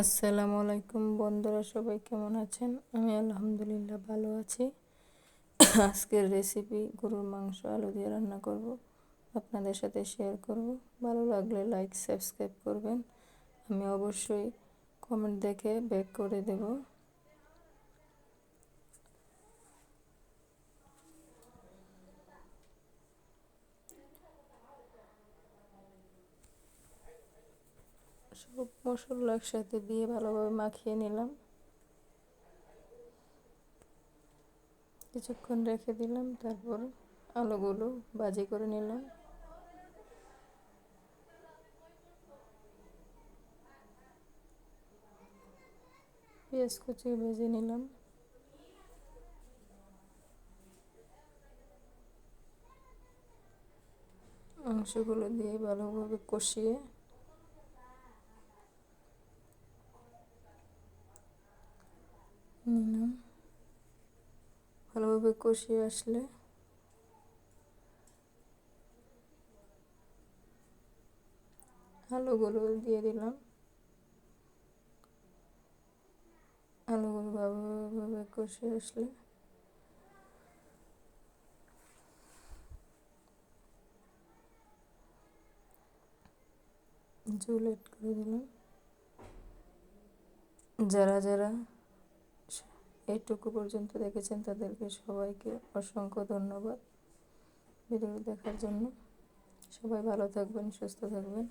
আসসালামু আলাইকুম বন্ধুরা, সবাই কেমন আছেন? আমি আলহামদুলিল্লাহ ভালো আছি। আজকের রেসিপি গরুর মাংস আলু দিয়ে রান্না করব। আপনাদের সাথে শেয়ার করব। ভালো লাগলে লাইক সাবস্ক্রাইব করবেন। আমি অবশ্যই কমেন্ট দেখে ব্যাক করে দেব। সব মশলা একসাথে দিয়ে ভালোভাবে মাখিয়ে নিলাম। কিছুক্ষণ রেখে দিলাম, তারপর আলুগুলো বাজি করে নিলাম। পেঁয়াজ কুচি ভেজে নিলাম। মাংসগুলো দিয়ে ভালোভাবে কষিয়ে নিলাম ভালোভাবে কষিয়ে আসলে। আলুগুলো দিয়ে দিলাম। আলু আলুগুলো ভালোভাবে কষে আসলে। ঝোল এড করে দিলাম। যারা যারা এইটুকু পর্যন্ত দেখেছেন। তাদেরকে সবাইকে অসংখ্য ধন্যবাদ ভিডিও দেখার জন্য। সবাই ভালো থাকবেন, সুস্থ থাকবেন।